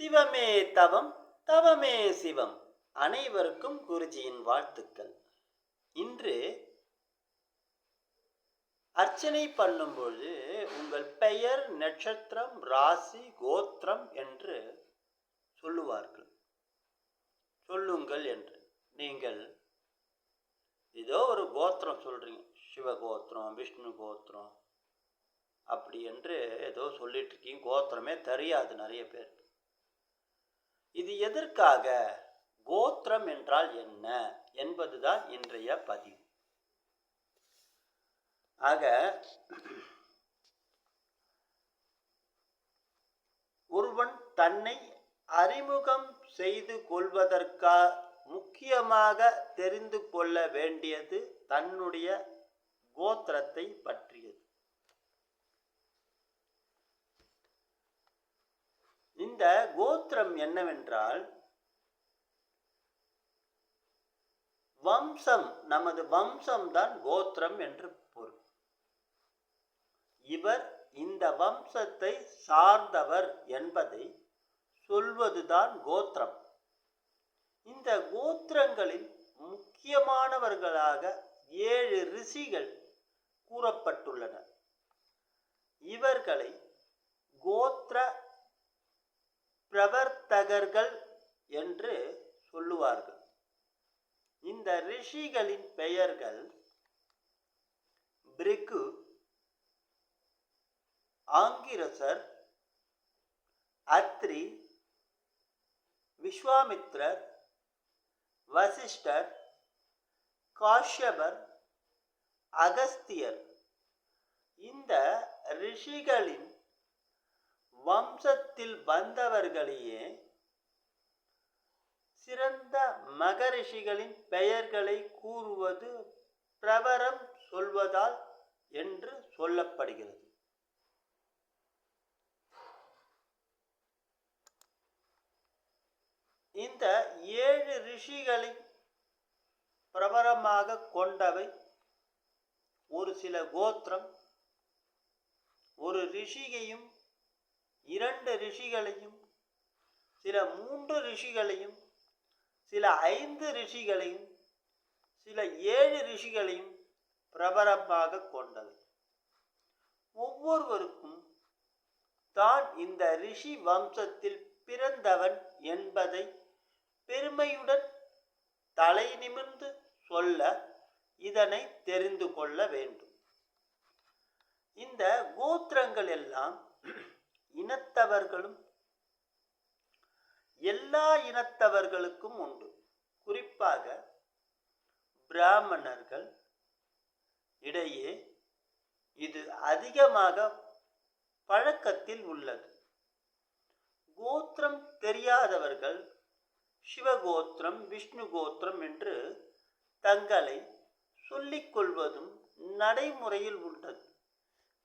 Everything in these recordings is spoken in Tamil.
சிவமே தவம் தவமே சிவம். அனைவருக்கும் குருஜியின் வாழ்த்துக்கள். இன்று அர்ச்சனை பண்ணும்பொழுது உங்கள் பெயர் நட்சத்திரம் ராசி கோத்திரம் என்று சொல்லுவார்கள். சொல்லுங்கள் என்று. நீங்கள் ஏதோ ஒரு கோத்திரம் சொல்றீங்க. சிவகோத்திரம் விஷ்ணு கோத்திரம் அப்படி என்று ஏதோ சொல்லிட்டு இருக்கீங்க. கோத்திரமே தெரியாது நிறைய பேர். இது எதற்காக? கோத்திரம் என்றால் என்ன? என்பதுதான் இன்றைய பதிவு. ஆக ஒருவன் தன்னை அறிமுகம் செய்து கொள்வதற்கா முக்கியமாக தெரிந்து கொள்ள வேண்டியது தன்னுடைய கோத்திரத்தை பற்றியது. இந்த கோத்திரம் என்னவென்றால் வம்சம் நமது வம்சம் தான் கோத்திரம் என்று பொருள். இவர் இந்த வம்சத்தை சார்ந்தவர் என்பதை சொல்வதுதான் கோத்திரம். இந்த கோத்திரங்களில் முக்கியமானவர்களாக ஏழு ரிஷிகள் கூறப்பட்டுள்ளனர். இவர்களை கோத்திர பிரவர்த்தகர்கள் என்று சொல்லுவார்கள். இந்த ரிஷிகளின் பெயர்கள் பிரிக்கு ஆங்கிரசர் அத்ரி விஸ்வாமித்ரர் வசிஷ்டர் காஷ்யபர் அகஸ்தியர். இந்த ரிஷிகளின் வம்சத்தில் வந்தவர்களையே சிறந்த மகரிஷிகளின் பெயர்களை கூறுவது பிரபரம் சொல்வதால் என்று சொல்லப்படுகிறது. இந்த ஏழு ரிஷிகளை பிரபலமாக கொண்டவை ஒரு சில கோத்திரம் ஒரு ரிஷியையும் இரண்டு ரிஷிகளையும் சில மூன்று ரிஷிகளையும் சில ஐந்து ரிஷிகளையும் சில ஏழு ரிஷிகளையும் பிரபலமாக கொண்டது. ஒவ்வொருவருக்கும் தான் இந்த ரிஷி வம்சத்தில் பிறந்தவன் என்பதை பெருமையுடன் தலை நிமிர்ந்து சொல்ல இதனை தெரிந்து கொள்ள வேண்டும். இந்த கோத்திரங்கள் எல்லாம் இனத்தவர்களும் எல்லா இனத்தவர்களுக்கும் உண்டு. குறிப்பாக பிராமணர்கள் இடையே இது அதிகமாக பழக்கத்தில் உள்ளது. கோத்திரம் தெரியாதவர்கள் சிவகோத்திரம் விஷ்ணு கோத்திரம் என்று தங்களை சொல்லிக் கொள்வதும் நடைமுறையில் உள்ளது.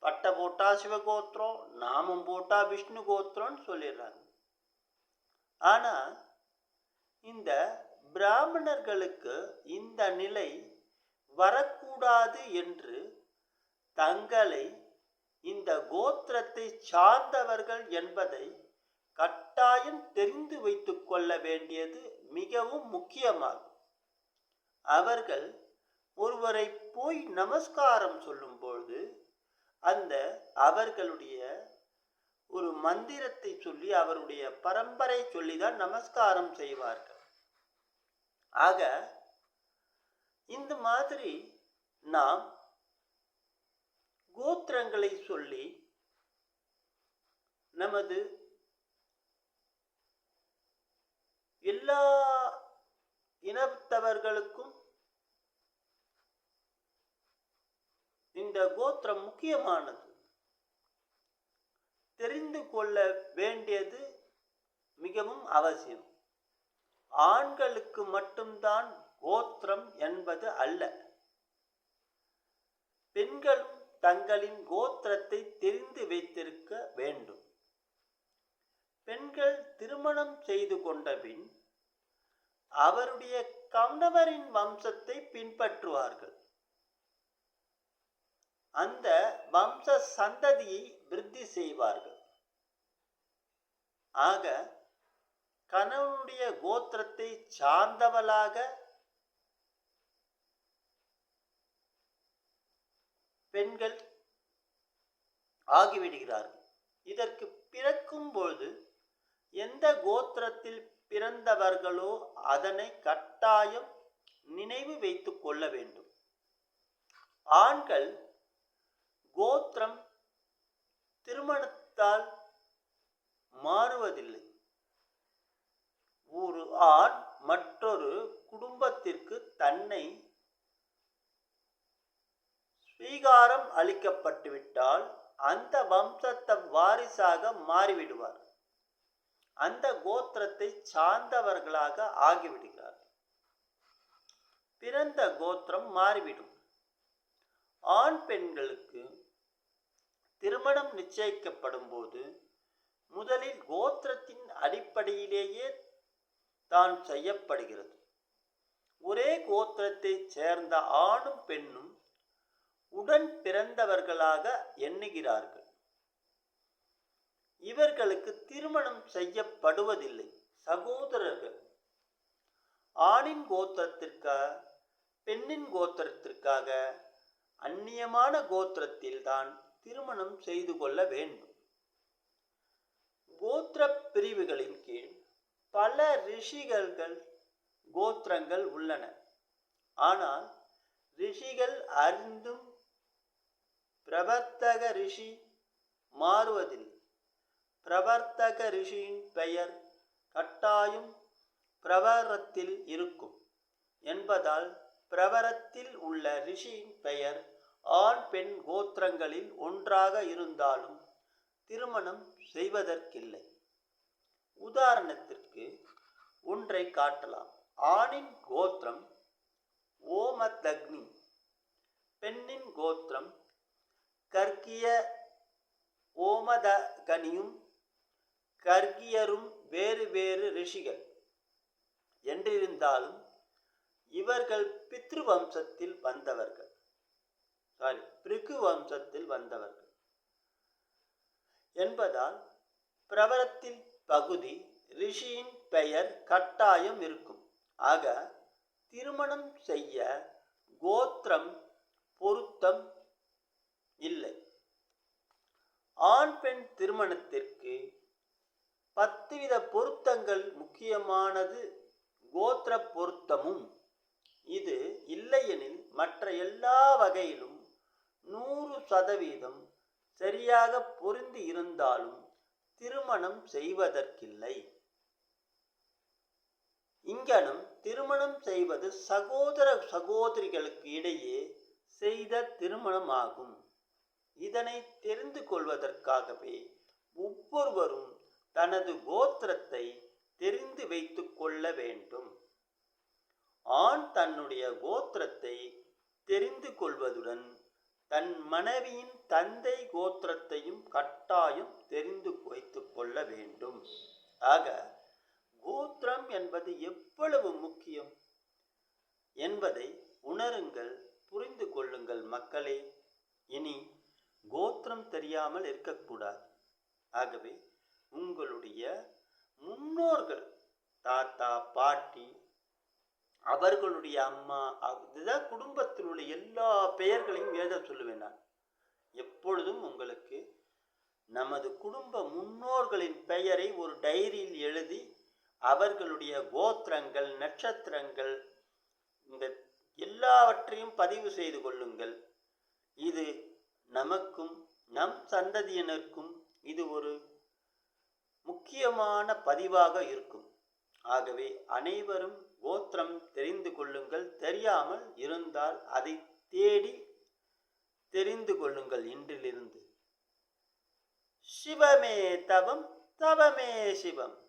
பட்டை போட்டா சிவகோத்திரம் நாமம் போட்டா விஷ்ணு கோத்திரம்னு சொல்லிடுறாங்க. ஆனால் இந்த பிராமணர்களுக்கு இந்த நிலை வரக்கூடாது என்று தங்களை இந்த கோத்திரத்தை சார்ந்தவர்கள் என்பதை கட்டாயம் தெரிந்து வைத்து கொள்ள வேண்டியது மிகவும் முக்கியமாகும். அவர்கள் ஒருவரை போய் நமஸ்காரம் சொல்லும்போது அந்த அவர்களுடைய ஒரு மந்திரத்தை சொல்லி அவருடைய பரம்பரை சொல்லி தான் நமஸ்காரம் செய்வார்கள். ஆக இந்த மாதிரி நாம் கோத்திரங்களை சொல்லி நமது எல்லா இனத்தவர்களுக்கும் இந்த கோத்திரம் முக்கியமானது. தெரிந்து கொள்ள வேண்டியது மிகவும் அவசியம். ஆண்களுக்கு மட்டும்தான் கோத்திரம் என்பது அல்ல. பெண்களும் தங்களின் கோத்திரத்தை தெரிந்து வைத்திருக்க வேண்டும். பெண்கள் திருமணம் செய்து கொண்ட பின் அவருடைய கணவரின் வம்சத்தை பின்பற்றுவார்கள். அந்த வம்ச சந்ததியை விருத்தி செய்வார்கள். ஆக கணவனுடைய கோத்திரத்தை சார்ந்தவளாக பெண்கள் ஆகிவிடுகிறார்கள். இதற்கு பிறக்கும் பொழுது எந்த கோத்திரத்தில் பிறந்தவர்களோ அதனை கட்டாயம் நினைவு வைத்து கொள்ள வேண்டும். ஆண்கள் கோத்திரம் திருமணத்தால் மாறுவதில்லை. ஒரு ஆண் மற்றொரு குடும்பத்திற்கு தன்னை ஸ்வீகாரம் அளிக்கப்பட்டுவிட்டால் அந்த வம்சத்தை வாரிசாக மாறிவிடுவார். அந்த கோத்திரத்தை சார்ந்தவர்களாக ஆகிவிடுகிறார். பிறந்த கோத்திரம் மாறிவிடும். ஆண் பெண்களுக்கு திருமணம் நிச்சயிக்கப்படும் போது முதலில் கோத்திரத்தின் அடிப்படையிலேயே தான் செய்யப்படுகிறது. ஒரே கோத்திரத்தைச் சேர்ந்த ஆணும் பெண்ணும் உடன் பிறந்தவர்களாக எண்ணுகிறார்கள். இவர்களுக்கு திருமணம் செய்யப்படுவதில்லை சகோதரர்கள். ஆணின் கோத்திரத்திற்காக பெண்ணின் கோத்திரத்திற்காக அந்நியமான கோத்திரத்தில் தான் திருமணம் செய்து கொள்ள வேண்டும். கோத்திர பிரிவுகளின் கீழ் பல ரிஷிகள்கள் கோத்திரங்கள் உள்ளன. ஆனால் ரிஷிகள் அறிந்தும் பிரவர்த்தக ரிஷி மாறுவதில்லை. பிரவர்த்தக ரிஷியின் பெயர் கட்டாயம் பிரவரத்தில் இருக்கும் என்பதால் பிரவரத்தில் உள்ள ரிஷியின் பெயர் ஆண் பெண் கோத்திரங்களில் ஒன்றாக இருந்தாலும் திருமணம் செய்வதற்கில்லை. உதாரணத்திற்கு ஒன்றை காட்டலாம். ஆணின் கோத்திரம் ஓமதக்னி பெண்ணின் கோத்திரம் கர்கிய ஓமதகனியும் கர்கியரும் வேறு வேறு ரிஷிகள். என்றிருந்தாலும் இவர்கள் பித்ரு வம்சத்தில் வந்தவர்கள். சாரி பிருகு வம்சத்தில் வந்தவர்கள். என்பதால் பிரவரத்தின் பகுதி ரிஷியின் பெயர் கட்டாயம் இருக்கும். ஆக திருமணம் செய்ய கோத்திரம் பொருத்தம் இல்லை. ஆண் பெண் திருமணத்திற்கு பத்துவித பொருத்தங்கள் முக்கியமானது கோத்திர பொருத்தமும். இது இல்லையெனில் மற்ற எல்லா வகையிலும் நூறு சதவீதம் சரியாக பொருந்தி இருந்தாலும் திருமணம் செய்வதற்கில்லை. இங்கனும் திருமணம் செய்வது சகோதர சகோதரிகளுக்கு இடையே செய்த திருமணமாகும். இதனை தெரிந்து கொள்வதற்காகவே ஒவ்வொருவரும் தனது கோத்திரத்தை தெரிந்து வைத்து கொள்ள வேண்டும். ஆண் தன்னுடைய கோத்திரத்தை தெரிந்து கொள்வதுடன் தன் மனைவியின் தந்தை கோத்திரத்தையும் கட்டாயம் தெரிந்து வைத்து கொள்ள வேண்டும். ஆக கோத்திரம் என்பது எவ்வளவு முக்கியம் என்பதை உணருங்கள் புரிந்து கொள்ளுங்கள் மக்களே. இனி கோத்திரம் தெரியாமல் இருக்கக்கூடாது. ஆகவே உங்களுடைய முன்னோர்கள் தாத்தா பாட்டி அவர்களுடைய அம்மா இதுதான் குடும்பத்தினுடைய எல்லா பெயர்களையும் எழுத சொல்லுவேன் நான். எப்பொழுதும் உங்களுக்கு நமது குடும்ப முன்னோர்களின் பெயரை ஒரு டைரியில் எழுதி அவர்களுடைய கோத்திரங்கள் நட்சத்திரங்கள் இந்த எல்லாவற்றையும் பதிவு செய்து கொள்ளுங்கள். இது நமக்கும் நம் சந்ததியினருக்கும் இது ஒரு முக்கியமான பதிவாக இருக்கும். ஆகவே அனைவரும் கோத்திரம் தெரிந்து கொள்ளுங்கள். தெரியாமல் இருந்தால் அதை தேடி தெரிந்து கொள்ளுங்கள் இன்றிலிருந்து. சிவமே தவம் தவமே சிவம்.